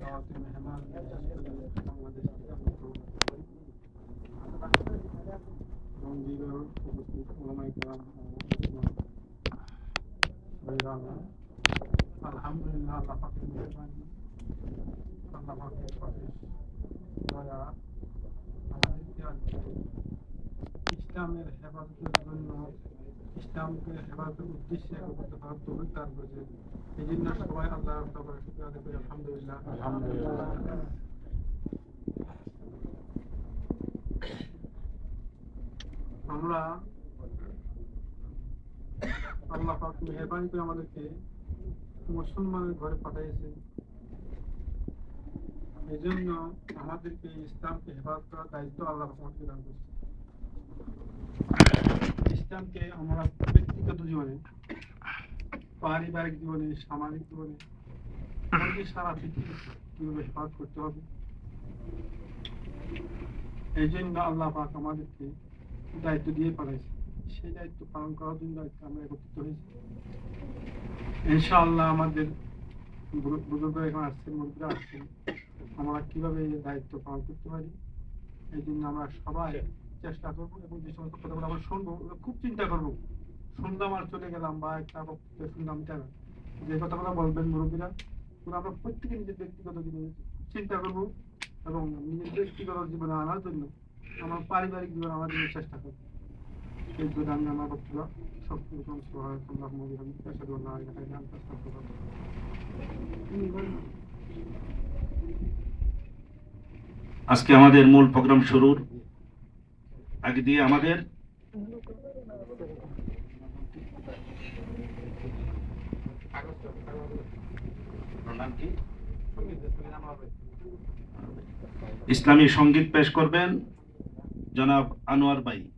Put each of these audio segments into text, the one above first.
দাওয়াতি মেহমান বাংলাদেশ থেকে চণ্ডীগড় উপস্থিত ওলামাই কেরাম আলহামদুলিল্লাহ আল্লাহ পাকের মেহরবানি আল্লাহ পাকের অশেষ দয়া আমাদেরকে আজকে ইসলামের হেফাজতের জন্য এই জন্য আল্লাহ আলহামদুলিল্লাহ আলহামদুলিল্লাহ। আমরা আল্লাহ করে আমাদেরকে মুসলমানের ঘরে পাঠিয়েছে এই জন্য আমাদেরকে ইসলামকে হেফাজত করার দায়িত্ব আল্লাহ ইসলামকে আমরা ব্যক্তিগত জীবনে পারিবারিক জীবনে, সামাজিক জীবনে সারা পৃথিবীতে কীভাবে করতে হবে। এই জন্য আল্লাহ পাক আমাদেরকে দায়িত্ব দিয়ে পাঠাইছে। সেই দায়িত্ব পালন করার জন্য আজকে আমরা একত্রিত হয়েছি। ইনশাআল্লাহ আমাদের বুজু- বুজুর্গ এখানে আসছেন, মুরব্বীরা আসছেন। আমরা কীভাবে এই দায়িত্ব পালন করতে পারি? এই জন্য আমরা সবাই চেষ্টা করব এবং যে সমস্ত কথাগুলো আমরা শুনব, খুব চিন্তা করব। শুনলাম আর চলে গেলাম বা একটা বক্তৃতা শুনলাম এটা না। যে কথাগুলো বলবেন মুরব্বীরা আমরা প্রত্যেকে নিজের ব্যক্তিগত জীবনে চিন্তা করব এবং নিজের ব্যক্তিগত জীবনে আনার জন্য আমার পারিবারিক জীবন আমার জন্য চেষ্টা করব জন্য আমি আমার ইলাইক। আজকে আমাদের মূল প্রোগ্রাম শুরুর আগে দিয়ে আমাদের নাম কি? ইসলামী সংগীত পেশ করবেন জনাব আনোয়ার আলাইকুম।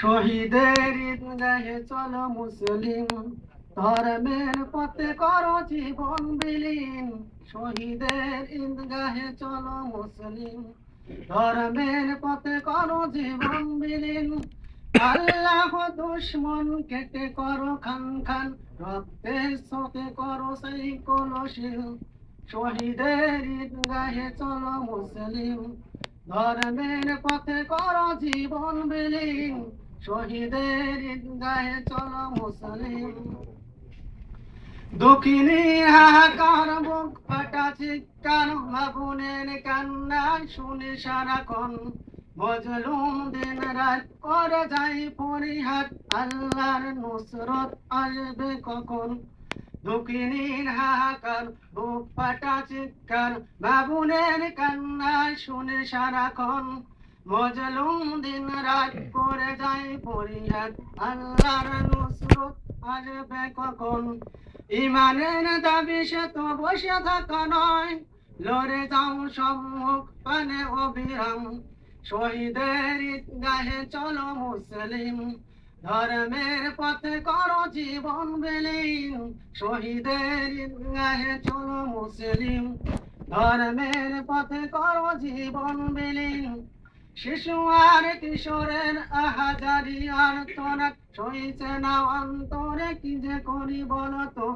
শহীদের ঈদগাহে চলো মুসলিম, ধর্মের পথে করো জীবন বিলীন শহীদের ঈদগাহে চলো মুসলিম ধর্মের পথে করো জীবন বিলীন। আল্লাহ দুশ্মন কেটে করো খান খান। রক্তের স্রোতে করো সেই কলসিল। শহীদের ঈদগাহে চলো মুসলিম। ধর্মের পথে করো জীবন বিলীন। শহীদের ঈদগাহে চলো মুসলিম। দক্ষিণী হাহাকার বুক ফাটা চিৎকার মাগুনের কান্না শুনে সারাক্ষণ মজলুম দিন রাত করে যাই পরিহাট আল্লাহর নুসরত আসবে কখন? হাহাকার বুক ফাটা চিৎকার বাবুনের শুনে সারাক্ষণ মজলুম দিন রাত করে যাই পরিহাট আল্লাহর নুসরত আসবে কখন? ইমানের দাবি সে তো বসে থাকা নয়। লড়ে যাও সম্মুখ পানে অবিরাম। শহীদের গাহে চলো মুসলিম। ধর্মের পথে করো জীবন বিলীন। শহীদের গাহে চলো মুসলিম। ধর্মের পথে করো জীবন বিলীন। শিশু আর কিশোরের আহাজারি আর তোরা সইছে না অন্তরে, কি যে করি বলতো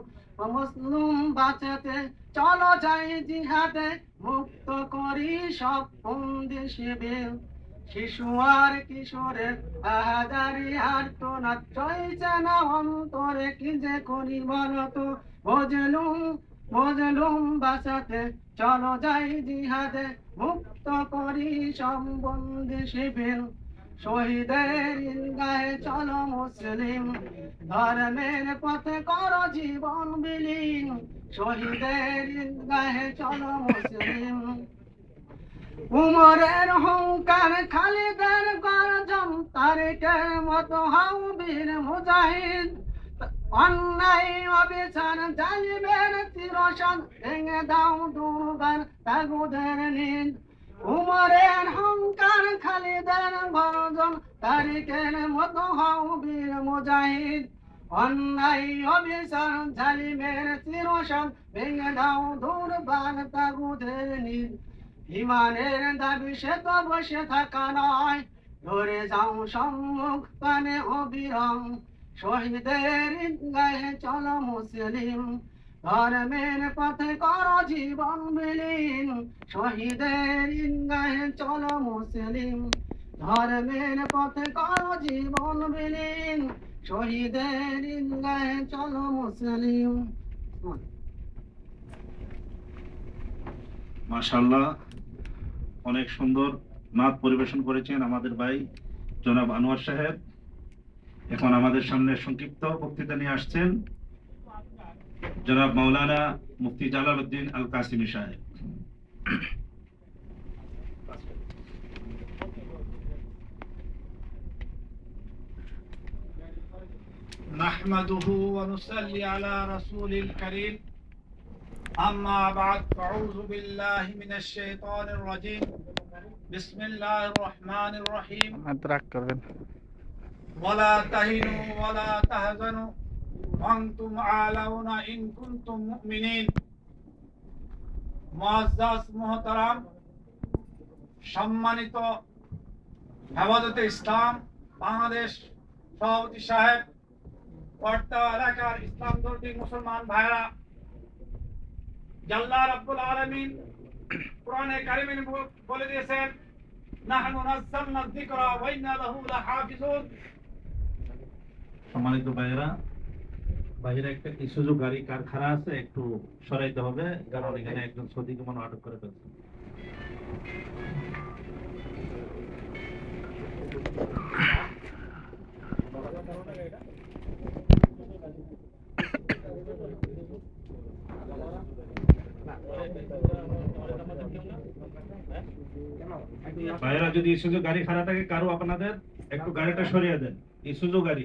মুসলুম বাঁচাতে চলো যাই জিহাদে, মুক্ত করি সব বন্দি শিবির শিশু আর কিশোরের আহাজারি আর তোরা সইছে না অন্তরে, কি যে করি বলতো বুঝলুম বুঝলুম বাঁচাতে চলো যাই জিহাদে, মুক্ত করি সম্বন্ধে শিবির। শহীদের গায়ে চলো মুসলিম, ধর্মের পথে করো জীবন বিলীন। শহীদের গায়ে চলো মুসলিম। উমরের হুঙ্কার খালিদের গর্জন তারিকের মতো হাউ বীর মুজাহিদ। অন্যায় অবিচার জালিমের তিরসন ভেঙে দাও দুর্বার তাগুদের নীল। উমরের হংকার খালিদের গর্জন তারিকের মতো হাউ বীর মুজাহিদ। অন্যায় অবিচার জালিমের ভেঙে দাও দুর্বার তাগুদের নীল। ইমানের দাবি সে তো বসে থাকা নয়, ধরে যাও সম্মুখ পানে অবিরাম শহীদের গায়ে চলো মুসলিম। ধর্মের পথে কর জীবন বিলীন। শহীদের গায়ে চলো মুসলিম। ধর্মের পথে কর জীবন বিলীন। শহীদের গায়ে চলো মুসলিম। মাশাল্লাহ অনেক সুন্দর নাচ পরিবেশন করেছেন আমাদের ভাই জনাব আনোয়ার সাহেব। এখন আমাদের সামনে সংক্ষিপ্ত বক্তৃতা নিয়ে আসছেন জনাব মাওলানা মুফতি জালাল উদ্দিন আল কাসিমি সাহেব نحمده ونصلي على رسول الكريم أما بعد فأعوذ بالله من الشيطان الرجيم بسم الله الرحمن الرحيم রাগ করবেন ولا تهنوا ولا تهزنوا وأنتم أعلون إن كنتم مؤمنين معزز محترم সম্মানিত হেফাজতে ইসলাম বাংলাদেশ সভাপতি সাহেব কর্তা এলাকার ইসলাম ধর্মী মুসলমান ভাইরা জাল্লা রাব্বুল আলামিন কোরআনে কারিমে বলে দিয়েছেন নাহনু নাযালনা যিকরা ওয়া ইন্না লাহু লাহাফিজুন সম্মানিত ভাইয়েরা। বাইরে একটা ইসুজু গাড়ি কার খাড়া আছে? একটু সরাইতে হবে। কারণ এখানে একজন সৌদিকে মনে আটক করে ফেলছে। ভাইয়েরা, যদি ইসুজু গাড়ি খাড়া থাকে, কারও আপনাদের? একটু গাড়িটা সরিয়ে দেন। ইসুজু গাড়ি।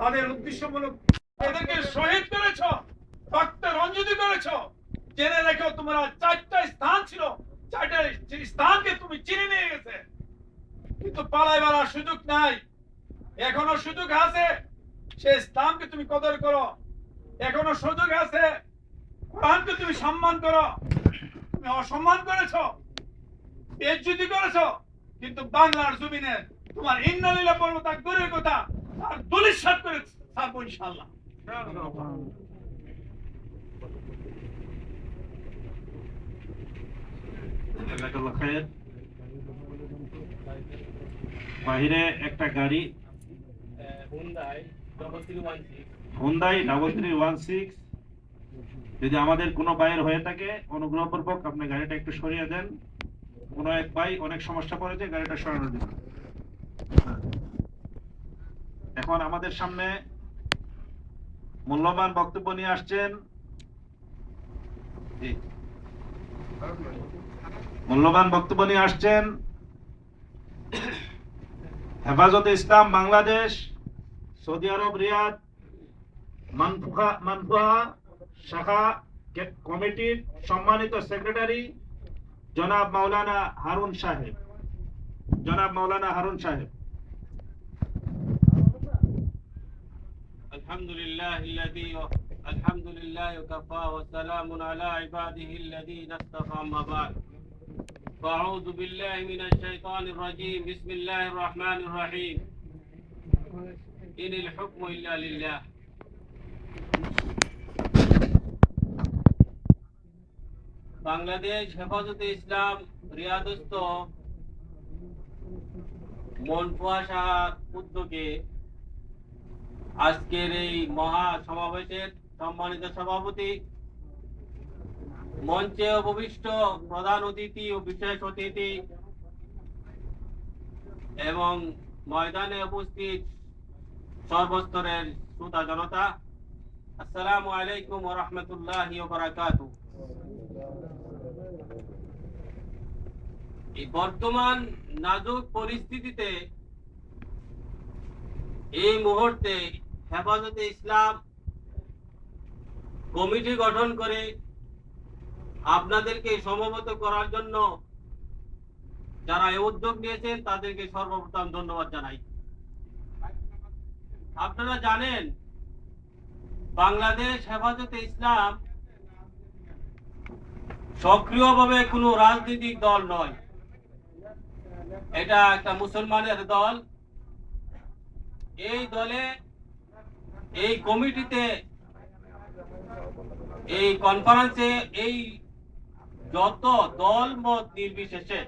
তাদের উদ্দেশ্যমূলক এদেরকে শহীদ করেছ, রক্তে রঞ্জিত করেছ। জেনে রেখো, তোমরা চারটা স্থান ছিল, চারটা স্থানকে তুমি চিনে নিয়ে গেছে। কিন্তু পালাইবার সুযোগ নাই। এখনও সুযোগ আছে সেই স্থানকে তুমি কদর করো। এখনও সুযোগ আছে, কোরআনকে তুমি সম্মান করো। তুমি অসম্মান করেছ বেজ্জুতি করেছ, কিন্তু বাংলার জমিনে তোমার ইন্নালিলা এক দূরের কথা দলিত সাত করে ছাড়বো ইনশাল্লাহ। বাহিরে একটা গাড়ি। Hyundai double three one six যদি আমাদের কোনো বাইয়ের হয়ে থাকে, অনুগ্রহপূর্বক আপনি গাড়িটা একটু সরিয়ে দেন। কোনো এক ভাই অনেক সমস্যা পড়েছে, গাড়িটা সরানোর জন্য। এখন আমাদের সামনে মূল্যবান বক্তব্য নিয়ে আসছেন। মূল্যবান বক্তব্য নিয়ে আসছেন Hefazate Islam, Bangladesh, Saudi Arab, Riyadh Manfuha শাখা কমিটির সম্মানিত সেক্রেটারি জনাব মাওলানা হারুন সাহেব। জনাব মাওলানা হারুন সাহেব। الحمد لله الذي الحمد لله وكفى وسلام على عباده الذين اصطفى أما بعد فأعوذ بالله من الشيطان الرجيم بسم الله الرحمن الرحيم إن الحكم إلا لله বাংলাদেশ হেফাজতে ইসলাম রিয়াদস্থ মনপুয়া শাহার উদ্যোগে আজকের এই মহা সমাবেশের সম্মানিত সভাপতি, মঞ্চে উপবিষ্ট প্রধান অতিথি ও বিশেষ অতিথি এবং ময়দানে উপস্থিত সর্বস্তরের শ্রোতা জনতা, আসসালামু আলাইকুম রাহমাতুল্লাহি বর্তমান নাজুক পরিস্থিতিতে এই মুহূর্তে হেফাজতে ইসলাম কমিটি গঠন করে আপনাদেরকে সমবেত করার জন্য যারা এই উদ্যোগ নিয়েছেন, তাদেরকে সর্বপ্রথম ধন্যবাদ জানাই। আপনারা জানেন, বাংলাদেশ হেফাজতে ইসলাম সক্রিয়ভাবে কোনো রাজনৈতিক দল নয়। এটা একটা মুসলমানের দল। এই দলে এই কমিটিতে, এই কনফারেন্সে এই যত দল, মত নির্বিশেষে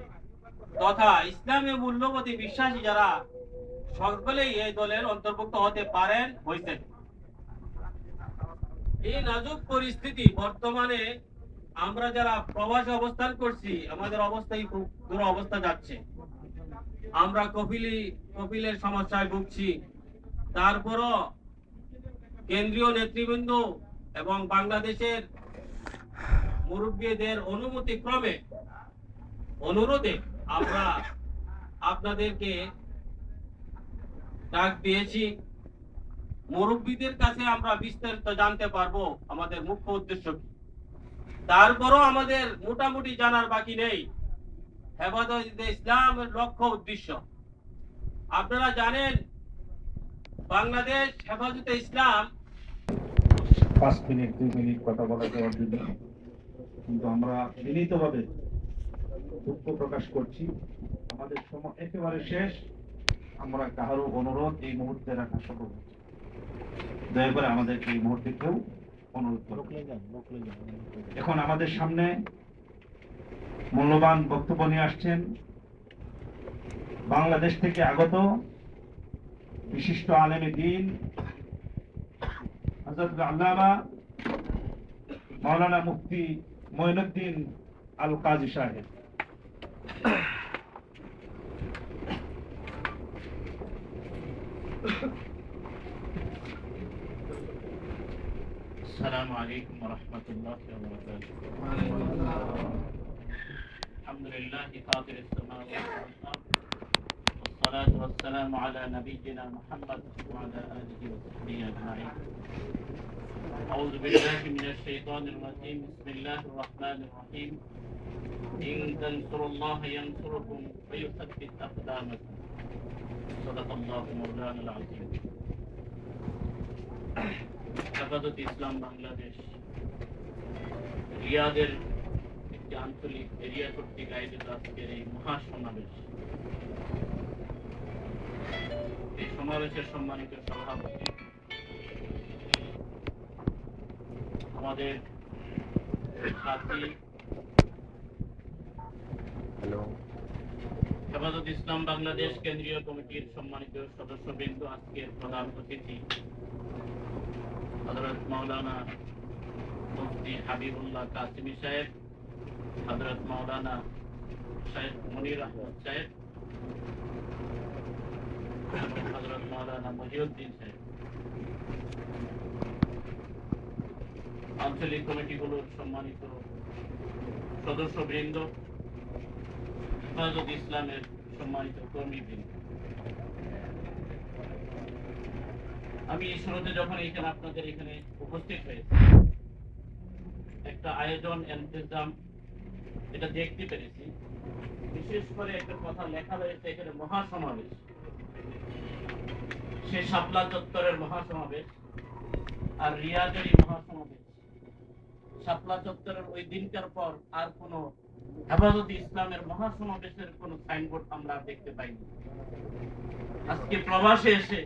তথা ইসলামী মূল্যবোধে বিশ্বাসী যারা সকলেই এই দলের অন্তর্ভুক্ত হতে পারেন, হয়েছেন। এই নাজুক পরিস্থিতি বর্তমানে আমরা যারা প্রবাসে অবস্থান করছি, আমাদের অবস্থাই খুব দূর অবস্থা যাচ্ছে। আমরা কপিলি কপিলের সমস্যায় ভুগছি। তারপরও কেন্দ্রীয় নেতৃবৃন্দ এবং বাংলাদেশের মুরব্বীদের অনুমতি ক্রমে অনুরোধে আমরা আপনাদেরকে ডাক দিয়েছি। মুরব্বীদের কাছে আমরা বিস্তারিত জানতে পারব আমাদের মুখ্য উদ্দেশ্য কি। তারপরও আমাদের মোটামুটি জানার বাকি নেই। হেফাজত ইসলামের লক্ষ্য উদ্দেশ্য। আপনারা জানেন, বাংলাদেশ হেফাজতে ইসলাম পাঁচ মিনিট দুই মিনিট কথা বলা যাওয়ার জন্য কিন্তু আমরা বিনীতভাবে দুঃখ প্রকাশ করছি। আমাদের সময় একেবারে শেষ। আমরা কাহারও অনুরোধ এই মুহূর্তে রাখা সম্ভব দয়া করে আমাদেরকে এই মুহূর্তে কেউ অনুরোধ করো। এখন আমাদের সামনে মূল্যবান বক্তব্য নিয়ে আসছেন। বাংলাদেশ থেকে আগত বিশিষ্ট আলেমে দিন حضرت العلامة مولانا مفتي معين الدين القاضي شاهد السلام عليكم ورحمة الله وبركاته الحمد لله فاطر السماوات والأرض والصلاة والسلام على نبينا محمد وعلى آله وصحبه أجمعين أعوذ بالله من الشيطان الرجيم بسم الله الرحمن الرحيم إن تنصروا الله ينصركم ويثبت أقدامكم صدق الله مولانا العظيم হেফাজত ইসলাম বাংলাদেশ রিয়াদের একটি আঞ্চলিক এরিয়া কর্তৃক আয়োজিত আজকের এই মহাসমাবেশ এই সমাবেশের সম্মানিত সভাপতি। আমাদের সাথী হেফাজত ইসলাম বাংলাদেশ কেন্দ্রীয় কমিটির সম্মানিত সদস্য সদস্যবৃন্দ আজকের প্রধান অতিথি হজরত মৌলানা মুফতি হাবিবুল্লাহ কাসিমি সাহেব হজরত মৌলানা সাহেব মনির আহমদ সাহেব হজরত মৌলানা মহিউদ্দিন সাহেব। আঞ্চলিক কমিটিগুলোর সম্মানিত সদস্যবৃন্দ, হেফাজত ইসলামের সম্মানিত কর্মীবৃন্দ। আমি এই শুরুতে যখন এখানে আপনাদের এখানে উপস্থিত হয়েছি, একটা আয়োজন এন্তেজাম এটা দেখতে পেরেছি। বিশেষ করে একটা কথা লেখা রয়েছে, এখানে মহাসমাবেশ। সে শাপলা চত্বরের মহাসমাবেশ আর রিয়াদের মহাসমাবেশ। শাপলা চত্বরের ওই দিনটার পর আর কোনো হেফাজত ইসলামের মহাসমাবেশের কোনো সাইনবোর্ড আমরা দেখতে পাইনি। আজকে প্রবাসে এসে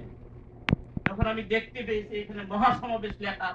যখন আমি দেখতে পেয়েছি, এখানে মহাসমাবেশ লেখা